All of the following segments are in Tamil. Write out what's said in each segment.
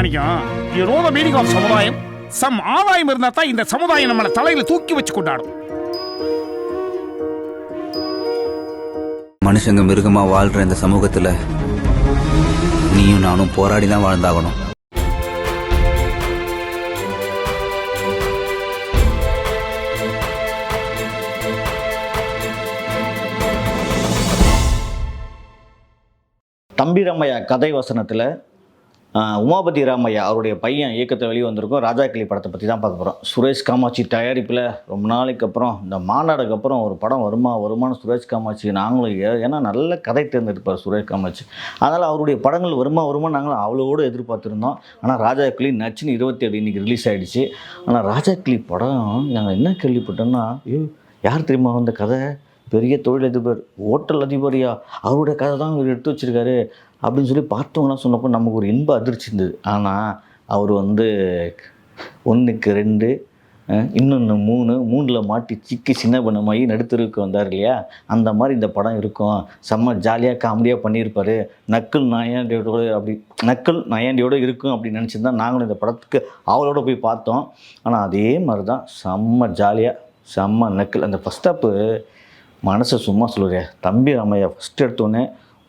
Manickam you know the meaning of சமுதாயம். சம் ஆதாயம் இருந்தா தான் இந்த சமுதாயம் நம்மளை தலையில தூக்கி வச்சு கொண்டாடும். மனுஷங்க மிருகமா வாழ்ற இந்த சமூகத்துல நீயும் நானும் போராடி தான் வாழ்ந்தாகணும். தம்பி ராமையா கதை வசனத்தில் உமாபதி ராமையா அவருடைய பையன் இயக்கத்தை வெளியே வந்திருக்கோம் ராஜா கிளி படத்தை பற்றி தான் பார்க்க போகிறோம் சுரேஷ் காமாட்சி தயாரிப்பில் ரொம்ப நாளைக்கு அப்புறம் இந்த மாநாடுக்கு அப்புறம் ஒரு படம் வருமா வருமானு சுரேஷ் காமாட்சி நாங்களும் ஏ- ஏன்னா நல்ல கதை தேர்ந்தெடுப்பார் சுரேஷ் காமாட்சி. அதனால் அவருடைய படங்கள் வருமா வருமா நாங்களும் அவ்வளோடு எதிர்பார்த்துருந்தோம். ஆனால் ராஜா கிளி நச்சுன்னு இருபத்தி ஏழு இன்னைக்கு ரிலீஸ் ஆகிடுச்சு ஆனால் ராஜா கிளி படம் நாங்கள் என்ன கேள்விப்பட்டோம்னா ஐயோ யார் தெரியுமா அந்த கதை? பெரிய தொழிலதிபர் ஹோட்டல் அதிபரியா? அவருடைய கதை தான் இவர் எடுத்து வச்சிருக்காரு. அப்படின்னு சொல்லி பார்த்தவங்களாம் சொன்னப்போ நமக்கு ஒரு இன்ப அதிர்ச்சி இருந்தது. ஆனால் அவர் வந்து ஒன்றுக்கு ரெண்டு இன்னொன்று மூணு மூணில் மாட்டி சிக்கி சின்ன பண்ணமாகி நடுத்தருக்கு வந்தார் இல்லையா? அந்த மாதிரி இந்த படம் இருக்கும். செம்ம ஜாலியாக காமெடியாக பண்ணியிருப்பார். நக்கல் நயாண்டியோட அப்படி நக்கல் நயாண்டியோட இருக்கும் அப்படின்னு நினச்சிருந்தா தான் நாங்களும் இந்த படத்துக்கு அவளோட போய் பார்த்தோம். ஆனால் அதே மாதிரி தான் செம்ம ஜாலியாக செம்ம நக்கல். அந்த ஃபஸ்ட் ஸ்டெப்பு மனசை சும்மா சொல்லுறியா தம்பி ராமையா ஃபஸ்ட்டு எடுத்தோடனே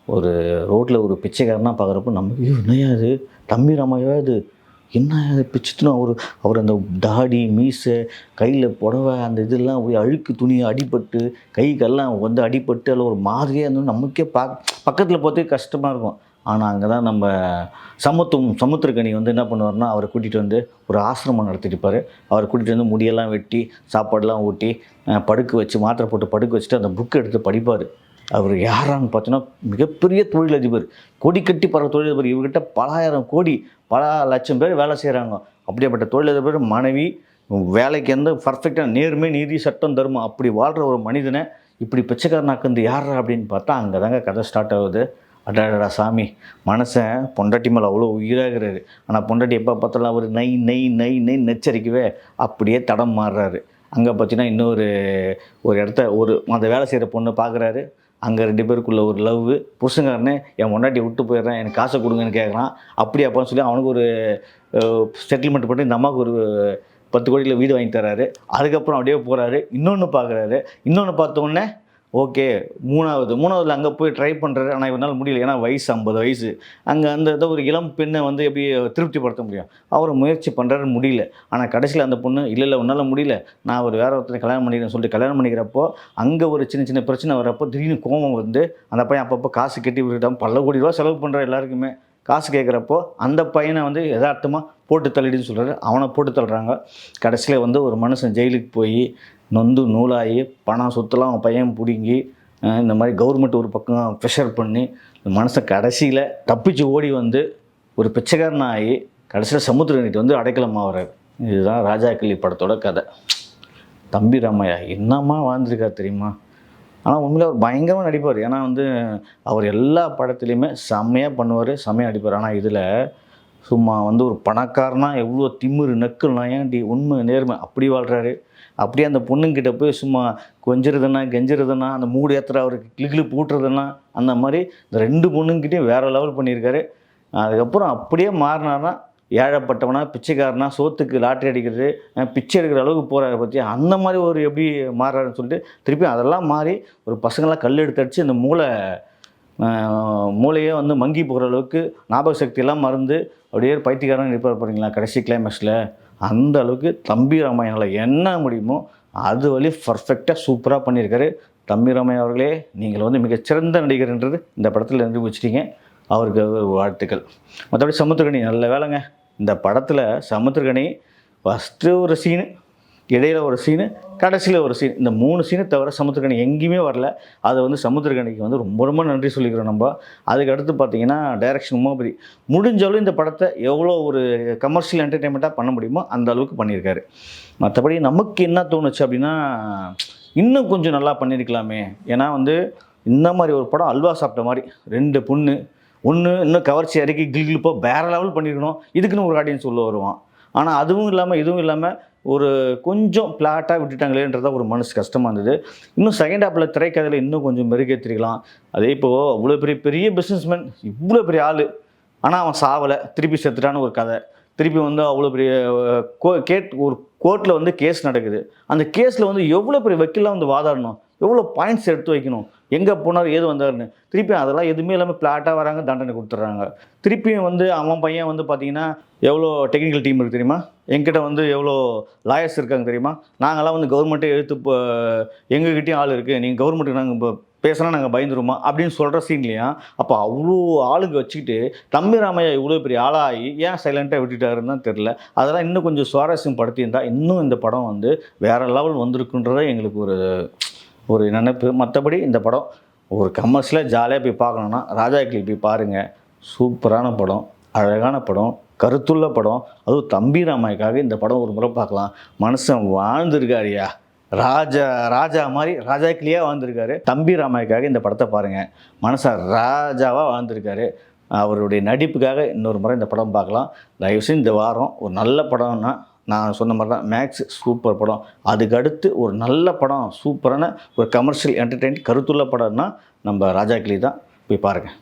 ஒரு ரோட்டில் ஒரு பிச்சைக்காரனாக பார்க்குறப்போ நமக்கு "ஐயோ, என்னய்யா இது? தம்பி ராமையா இது? என்ன இது? அவர் அவர் அந்த தாடி மீசை கையில் புடவை அந்த இதெல்லாம் போய் அழுக்கு துணி அடிபட்டு கை கல்லாம் வந்து அடிபட்டு அதில் ஒரு மாதிரியாக இருந்தோம் நமக்கே பா பக்கத்தில் பார்த்தே கஷ்டமாக இருக்கும். ஆனால் அங்கே தான் நம்ம சமத்துவம் சமுத்திரக்கணி வந்து என்ன பண்ணுவார்னா அவரை கூட்டிகிட்டு வந்து ஒரு ஆசிரமம் நடத்திட்டுப்பார் அவரை கூட்டிகிட்டு வந்து முடியெல்லாம் வெட்டி சாப்பாடெல்லாம் ஊட்டி படுக்க வச்சு மாத்திரை போட்டு படுக்க வச்சுட்டு அந்த புக்கை எடுத்து படிப்பார். அவர் யாரான்னு பார்த்தோன்னா மிகப்பெரிய தொழிலதிபர். கொடி கட்டி பற தொழிலதிபர். இவர்கிட்ட பலாயிரம் கோடி பல லட்சம் பேர் வேலை செய்கிறாங்க அப்படியாப்பட்ட தொழிலதிபர் மனைவி வேலைக்கு எந்த பர்ஃபெக்டாக நேர்மை நீதி சட்டம் தர்மம் அப்படி வாழ்கிற ஒரு மனிதனை இப்படி பிச்சைக்காரனாக்குந்து யார் அப்படின்னு பார்த்தா அங்கே தாங்க கதை ஸ்டார்ட் ஆகுது. அடாடா சாமி. மனுஷன் பொண்டாட்டி மேலே அவ்வளோ உயிராகிறாரு. ஆனால் பொண்டாட்டி எப்போ பார்த்தாலும் அவர் நை நெய் நை நெய் நெச்சரிக்கவே அப்படியே தடம் மாறுறாரு. அங்கே பார்த்தீங்கன்னா இன்னொரு ஒரு இடத்த ஒரு அந்த வேலை செய்கிற பொண்ணை பார்க்குறாரு அங்கே ரெண்டு பேருக்குள்ள ஒரு லவ் புருஷங்காரனே என் முன்னாடி விட்டு போயிடுறேன். எனக்கு காசை கொடுங்கன்னு கேட்குறான் அப்படி அப்பான்னு சொல்லி அவனுக்கு ஒரு செட்டில்மெண்ட் பண்ணி இந்த அம்மாவுக்கு ஒரு பத்து கோடியில் வீடு வாங்கி தராரு. அதுக்கப்புறம் அப்படியே போகிறாரு இன்னொன்று பார்க்குறாரு இன்னொன்று பார்த்தோன்னே ஓகே மூணாவது. மூணாவதுல அங்கே போய் ட்ரை பண்ணுறாரு ஆனால் இவனால் முடியல. ஏன்னா வயசு ஐம்பது வயசு. அங்கே அந்த ஏதோ ஒரு இளம் பெண்ணை வந்து எப்படி திருப்திப்படுத்த முடியும்? அவர் முயற்சி பண்ணுறாரு முடியல. ஆனால் கடைசியில் அந்த பொண்ணு இல்லை இல்லை உன்னால் முடியல. நான் ஒரு வேற ஒருத்தனை கல்யாணம் பண்ணிக்கிறேன்னு சொல்லிட்டு கல்யாணம் பண்ணிக்கிறப்போ அங்கே ஒரு சின்ன சின்ன பிரச்சனை வரப்போ திடீர்னு கோபம் வந்து அந்த பையன் அப்பப்போ காசு கட்டி விட்டுட்டான். பல கோடி ரூபா செலவு பண்ணுற எல்லாருக்குமே. காசு கேட்குறப்போ அந்த பையனை வந்து யதார்த்தமாக போட்டு தள்ளிடுன்னு சொல்கிறாரு அவனை போட்டு தள்ளுறாங்க. கடைசியில் வந்து ஒரு மனுஷன் ஜெயிலுக்கு போய் நொந்து நூலாகி பணம் சொத்துலாம் அவன் பையன் பிடுங்கி இந்த மாதிரி கவர்மெண்ட் ஒரு பக்கம் ப்ரெஷர் பண்ணி மனசை கடைசியில் தப்பிச்சு ஓடி வந்து ஒரு பிச்சைக்காரன் ஆகி கடைசியில் சமுத்திரனிட்டு வந்து அடைக்கலமாகறாரு இதுதான் ராஜா கிளி படத்தோட கதை. தம்பி ராமையா என்னம்மா வாழ்ந்துருக்கார் தெரியுமா? ஆனால் உண்மையில் அவர் பயங்கரமாக நடிப்பார். ஏன்னா வந்து அவர் எல்லா படத்துலையுமே செம்மையாக பண்ணுவார் செம்மையாக நடிப்பார். ஆனால் இதில் சும்மா வந்து ஒரு பணக்காரனா எவ்வளோ திமிரு நக்கல் நயாண்டி உண்மை நேர்மை அப்படி வாழ்கிறாரு அப்படியே அந்த பொண்ணுங்கிட்ட போய் சும்மா கொஞ்சிறதுனா கெஞ்சிறதுனா அந்த மூடு ஏற்றுற அவருக்கு கிளி பூட்டுறதுனா அந்த மாதிரி இந்த ரெண்டு பொண்ணுங்கிட்டையும் வேறு லெவல் பண்ணியிருக்காரு. அதுக்கப்புறம் அப்படியே மாறினார்னா ஏழைப்பட்டவனா பிச்சைக்காரனா சோத்துக்கு லாட்ரி அடிக்கிறது பிச்சை எடுக்கிற அளவுக்கு போகிறாரு பற்றி அந்த மாதிரி ஒரு எப்படி மாறுறாருன்னு சொல்லிட்டு திருப்பி அதெல்லாம் மாறி ஒரு பசங்களாம் கல் எடுத்து அடித்து அந்த மூளை மூளையே வந்து மங்கி போகிற அளவுக்கு ஞாபக சக்தியெல்லாம் மறந்து அப்படியே பைத்தியக்காரன் இருப்பார் பாருங்களா கடைசி கிளைமேக்ஸில் அந்த அளவுக்கு தம்பி ராமாயணில் என்ன முடியுமோ அது வழி பர்ஃபெக்டாக சூப்பராக பண்ணியிருக்காரு. தம்பி ராமாயணம் அவர்களே நீங்கள் வந்து மிகச்சிறந்த நடிகர்ன்றது இந்த படத்தில் நிரூபிச்சிட்டீங்க அவருக்கு வாழ்த்துக்கள். மற்றபடி சமுத்திரகணி நல்ல வேலைங்க. இந்த படத்தில் சமுத்திரகணி ஃபஸ்ட்டு ஒரு சீனு இடையில ஒரு சீனு கடைசியில் ஒரு சீன் இந்த மூணு சீனை தவிர சமுத்திரகனி எங்கேயுமே வரல. அதை வந்து சமுத்திரகனிக்கு வந்து ரொம்ப ரொம்ப நன்றி சொல்லிக்கிறோம் நம்ம. அதுக்கு அடுத்து பார்த்தீங்கன்னா டைரக்ஷன் உமாபதி. முடிஞ்சாலும் இந்த படத்தை எவ்வளோ ஒரு கமர்ஷியல் என்டர்டெயின்மெண்ட்டாக பண்ண முடியுமோ அந்த அளவுக்கு பண்ணியிருக்காரு. மற்றபடி நமக்கு என்ன தோணுச்சு அப்படின்னா இன்னும் கொஞ்சம் நல்லா பண்ணியிருக்கலாமே. ஏன்னா வந்து இந்த மாதிரி ஒரு படம் அல்வா சாப்பிட்ட மாதிரி ரெண்டு பொண்ணு ஒன்று இன்னும் கவர்ச்சி இறக்கி கில்கில்ப்போ வேற லெவல் பண்ணியிருக்கணும் இதுக்குன்னு ஒரு ஆடியன்ஸ் உள்ளே வருவான். ஆனால் அதுவும் இல்லாமல் இதுவும் இல்லாமல் ஒரு கொஞ்சம் பிளாட்டாக விட்டுட்டாங்களேன்றதா ஒரு மனசு கஷ்டமாக இருந்தது. இன்னும் செகண்ட் ஹாப்பில் திரைக்கதையில் இன்னும் கொஞ்சம் மெருகேற்றிருக்கலாம் அதே இப்போது அவ்வளோ பெரிய பெரிய பிஸ்னஸ்மேன் இவ்வளோ பெரிய ஆள். ஆனால் அவன் சாவலை. திருப்பி செத்துட்டான்னு ஒரு கதை. திருப்பி வந்து அவ்வளோ பெரிய கோ கேட் ஒரு கோர்ட்டில் வந்து கேஸ் நடக்குது. அந்த கேஸில் வந்து எவ்வளோ பெரிய வக்கீலாக வந்து வாதாடணும்? எவ்வளோ பாயிண்ட்ஸ் எடுத்து வைக்கணும்? எங்கே போனார் ஏது வந்தாருன்னு. திருப்பியும் அதெல்லாம் எதுவுமே இல்லாமல் பிளாட்டாக வராங்க தண்டனை கொடுத்துட்றாங்க. திருப்பியும் வந்து அவன் பையன் வந்து பார்த்தீங்கன்னா எவ்வளோ டெக்னிக்கல் டீம் இருக்குது தெரியுமா? எங்கிட்ட வந்து எவ்வளோ லாயர்ஸ் இருக்காங்க தெரியுமா? நாங்களாம் வந்து கவர்மெண்ட்டே எடுத்து இப்போ எங்ககிட்டயும் ஆள் இருக்குது நீங்கள் கவர்மெண்ட்டுக்கு நாங்கள் இப்போ பேசினா நாங்கள் பயந்துருமா அப்படின்னு சொல்கிற சீன்லையா அப்போ அவ்வளோ ஆளுங்க வச்சுக்கிட்டு தம்பி ராமையா இவ்வளோ பெரிய ஆளாகி ஏன் சைலண்ட்டாக விட்டுட்டாருன்னு தான் தெரில அதெல்லாம் இன்னும் கொஞ்சம் சுவாரஸ்யம் படுத்தியிருந்தால் இன்னும் இந்த படம் வந்து வேறு லெவல் வந்திருக்குன்றதை எங்களுக்கு ஒரு ஒரு நினைப்பு. மற்றபடி இந்த படம் ஒரு கமர்ஷியலாக ஜாலியாக போய் பார்க்கணுன்னா ராஜா கிளி போய் பாருங்கள் சூப்பரான படம் அழகான படம் கருத்துள்ள படம். அதுவும் தம்பி ராமாய்க்காக இந்த படம் ஒரு முறை பார்க்கலாம். மனுஷன் வாழ்ந்திருக்காருயா ராஜா ராஜா மாதிரி ராஜா கிளியாக வாழ்ந்திருக்காரு. தம்பி ராமாய்க்காக இந்த படத்தை பாருங்கள் மனுஷன் ராஜாவாக வாழ்ந்திருக்காரு. அவருடைய நடிப்புக்காக இன்னொரு முறை இந்த படம் பார்க்கலாம். தயவுசெய்து இந்த வாரம் ஒரு நல்ல படம்னா நான் சொன்ன மாதிரி தான் மேக்ஸ் சூப்பர் படம். அதுக்கு அடுத்து ஒரு நல்ல படம் சூப்பரான ஒரு கமர்ஷியல் என்டர்டெயின் கருத்துள்ள படம்னா நம்ம ராஜா கிளி தான். போய் பாருங்கள்